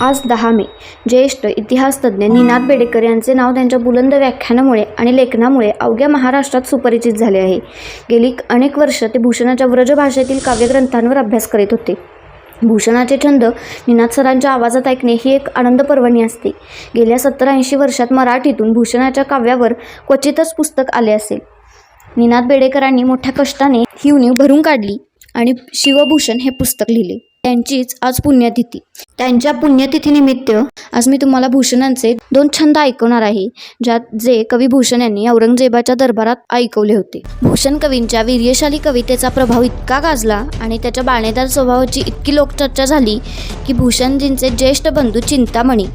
आज दहा मे. ज्येष्ठ इतिहासतज्ज्ञ निनाद बेडेकर यांचे नाव त्यांच्या बुलंद व्याख्यानामुळे आणि लेखनामुळे अवघ्या महाराष्ट्रात सुपरिचित झाले आहे. गेली अनेक वर्ष ते भूषणाच्या व्रजभाषेतील काव्यग्रंथांवर अभ्यास करीत होते. भूषणाचे छंद निनाद सरांच्या आवाजात ऐकणे ही एक आनंद पर्वणी असते. गेल्या सत्तर ऐंशी वर्षात मराठीतून भूषणाच्या काव्यावर क्वचितच पुस्तक आले असेल. निनाद बेडेकरांनी मोठ्या कष्टाने ही उणीव भरून काढली आणि शिवभूषण हे पुस्तक लिहिले. त्यांचीच आज पुण्यतिथी. त्यांच्या पुण्यतिथीनिमित्त आज मी तुम्हाला भूषणांचे दोन छंद ऐकवणार आहे ज्यात जे कवी भूषण यांनी औरंगजेबाच्या दरबारात ऐकवले होते. भूषण कवींच्या वीर्यशाली कवितेचा प्रभाव इतका गाजला आणि त्याच्या बाणेदार स्वभावाची इतकी लोकचर्चा झाली की भूषणजींचे ज्येष्ठ बंधू चिंतामणी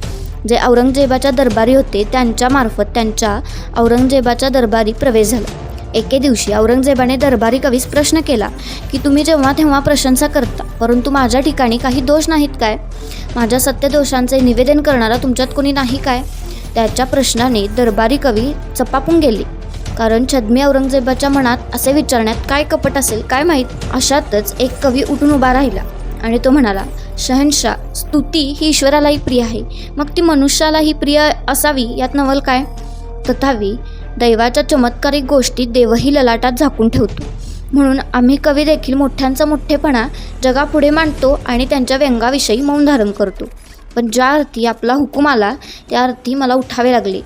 जे औरंगजेबाच्या दरबारी होते त्यांच्यामार्फत त्यांच्या औरंगजेबाच्या दरबारी प्रवेश झाला. एके दिवशी औरंगजेबाने दरबारी कवीस प्रश्न केला की तुम्ही जेव्हा तेव्हा प्रशंसा करता परंतु माझ्या ठिकाणी काही दोष नाहीत काय? माझ्या सत्यदोषांचे निवेदन करणारा तुमच्यात कोणी नाही काय? त्याच्या प्रश्नाने दरबारी कवी चपापून गेली. कारण छद्मी औरंगजेबाच्या मनात असे विचारण्यात काय कपट असेल काय माहीत? अशातच एक कवी उठून उभा राहिला आणि तो म्हणाला शहनशाह स्तुती ही ईश्वरालाही प्रिय आहे. मग ती मनुष्यालाही प्रिय असावी यात नवल काय? तथापि दैवाच्या चमत्कारिक गोष्टी देवही ललाटात झाकून ठेवतो. म्हणून आम्ही कवी देखील मोठ्यांचा मोठेपणा जगापुढे मांडतो आणि त्यांच्या व्यंगाविषयी मौन धारण करतो. पण ज्या अर्थी आपला हुकूम आला त्या अर्थी मला उठावे लागले.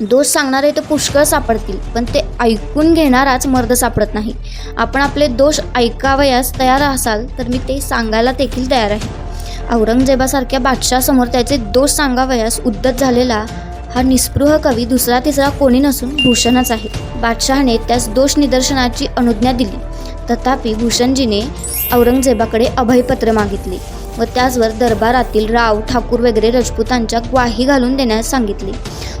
दोष सांगणारे तर पुष्कळ सापडतील पण ते ऐकून घेणाराच मर्द सापडत नाही. आपण आपले दोष ऐकावयास तयार असाल तर मी ते सांगायला देखील तयार आहे. औरंगजेबासारख्या बादशासमोर त्याचे दोष सांगावयास उद्दत झालेला हा निस्पृह कवी दुसरा तिसरा कोणी नसून भूषणच आहे. बादशहाने त्यास दोष निदर्शनाची अनुज्ञा दिली. तथापि भूषणजीने औरंगजेबाकडे अभयपत्र मागितले व त्याचवर दरबारातील राव ठाकूर वगैरे राजपूतांच्या ग्वाही घालून देण्यास सांगितले.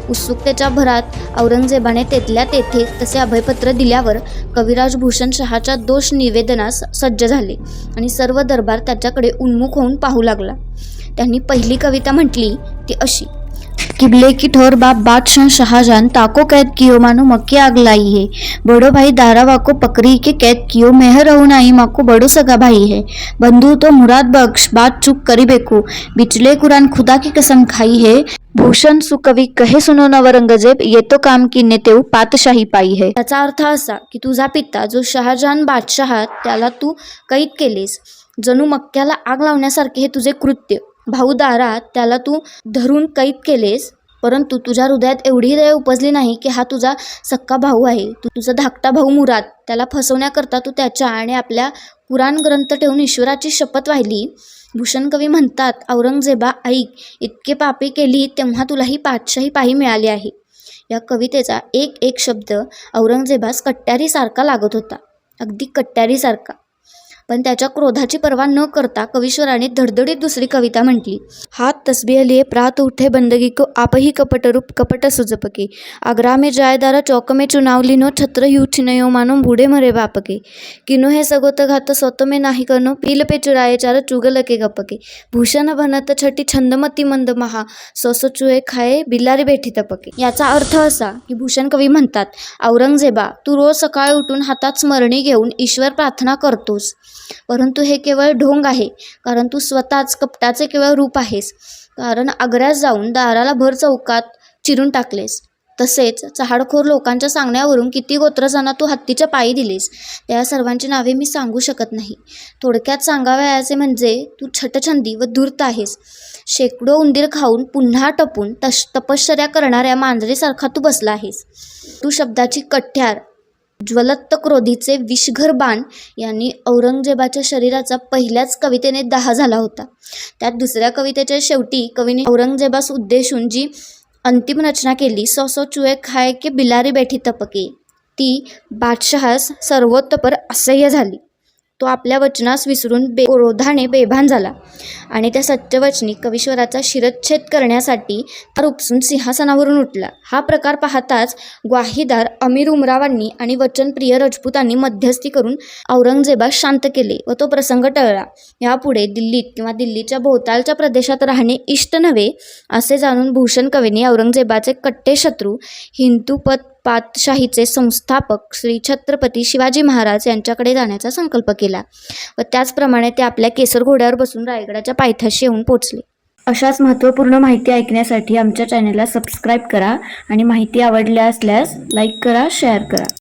उत्सुकतेच्या भरात औरंगजेबाने तेथल्या तेथे तसे अभयपत्र दिल्यावर कविराज भूषण शहाच्या दोष निवेदनास सज्ज झाले आणि सर्व दरबार त्याच्याकडे उन्मुख होऊन पाहू लागला. त्यांनी पहिली कविता म्हटली ती अशी किबले की ठोर बाप बादशाह शाहजहान ताको कैद कियो मानो मक्के आग लाई है। बड़ो भाई दारावा को पकड़ी के कैद कियो मेहर रहू आई माको बड़ो सगा भाई है। बंधु तो मुराद बख्श बात चुप करी बेको। बिचले कुरान खुदा की कसम खाई है। भूषण सुकवी कहे सुनो नवरंगजेब ये तो काम की नेतेऊ पातशाही पाई है। त्याचा अर्थ असा की तुझा पिता जो शहाजहान बादशहा त्याला तू कैद केलेस जणू मक्क्याला आग लावण्यासारखे हे तुझे कृत्य। भाऊ दारा त्याला तू धरून कैद केलेस परंतु तुझ्या हृदयात एवढी दया उपजली नाही की हा तुझा सक्का भाऊ आहे. तू तुझा धाकटा भाऊ मुराद त्याला फसवण्याकरता तू त्याच्या आणि आपल्या कुराण ग्रंथ ठेवून ईश्वराची शपथ वाहिली. भूषण कवी म्हणतात औरंगजेबा ऐक इतके पापे केली तेव्हा तुलाही पाचशाही पाही मिळाली आहे. या कवितेचा एक एक शब्द औरंगजेबास कट्ट्यारीसारखा लागत होता. अगदी कट्ट्यारीसारखा पण त्याच्या क्रोधाची पर्वा न करता कवीश्वराने धडधडीत दुसरी कविता म्हटली. हात तस्बीह लिए प्रात उठे बंदगी को आप ही कपट रूप कपट सुजपके. आग्रा में जायदारा चौक में चुनाव लिनो छत्र यू छिनयो मानो बूढ़े मरे बापके. किनो हे सगोत घात स्वत में नाही कनो पील पे चुराये चार चुगल के गपके. भूषण बनत छटी छंदमती मंद महा सोसो चुए खाये बिलारी बेठी तपके. याचा अर्थ असा की भूषण कवी म्हणतात औरंगजेबा तू रोज सकाळी उठून हातात स्मरणी घेऊन ईश्वर प्रार्थना करतोस. परंतु हे केवळ ढोंग आहे कारण तू स्वतःच कपटाचे केवळ रूप आहेस. कारण आग्र्यात जाऊन दाराला भर चौकात चिरून टाकलेस. तसेच चहाडखोर लोकांच्या सांगण्यावरून किती गोत्रजांना तू हत्तीच्या पायी दिलीस त्या सर्वांची नावे मी सांगू शकत नाही. थोडक्यात सांगावयाचे म्हणजे तू छटछंदी व धूर्त आहेस. शेकडो उंदीर खाऊन पुन्हा टपून तश तपश्चर्या करणाऱ्या मांजरीसारखा तू बसला आहेस. तू शब्दाची कठ्यार ज्वलत्त क्रोधीचे विषघर बाण यांनी औरंगजेबाच्या शरीराचा पहिल्याच कवितेने दहा झाला होता. त्यात दुसऱ्या कवितेच्या शेवटी कवीने औरंगजेबास उद्देशून जी अंतिम रचना केली सो सो चुए खाय के बिलारी बैठी तपके ती बादशहास सर्वोत्तपर असह्य झाली. तो आपल्या वचनास विसरून बे क्रोधाने बेभान झाला. आणि त्या सत्यवचनी कवीश्वराचा शिरच्छेद करण्यासाठी तर उपसून सिंहासनावरून उठला. हा प्रकार पाहताच ग्वाहीदार अमीर उमरावांनी आणि वचनप्रिय राजपूतांनी मध्यस्थी करून औरंगजेबास शांत केले व तो प्रसंग टळला. यापुढे दिल्लीत किंवा दिल्लीच्या भोवतालच्या प्रदेशात राहणे इष्ट नव्हे असे जाणून भूषण कवींनी औरंगजेबाचे कट्टे शत्रू हिंदूपत पातशाहीचे संस्थापक श्री छत्रपती शिवाजी महाराज यांच्याकडे जाण्याचा संकल्प केला व त्याचप्रमाणे ते आपल्या केसर घोड्यावर बसून रायगडाच्या पायथ्याशी येऊन पोचले अशाच महत्त्वपूर्ण माहिती ऐकण्यासाठी आमच्या चॅनलला सबस्क्राईब करा आणि माहिती आवडल्या असल्यास लाईक करा शेअर करा.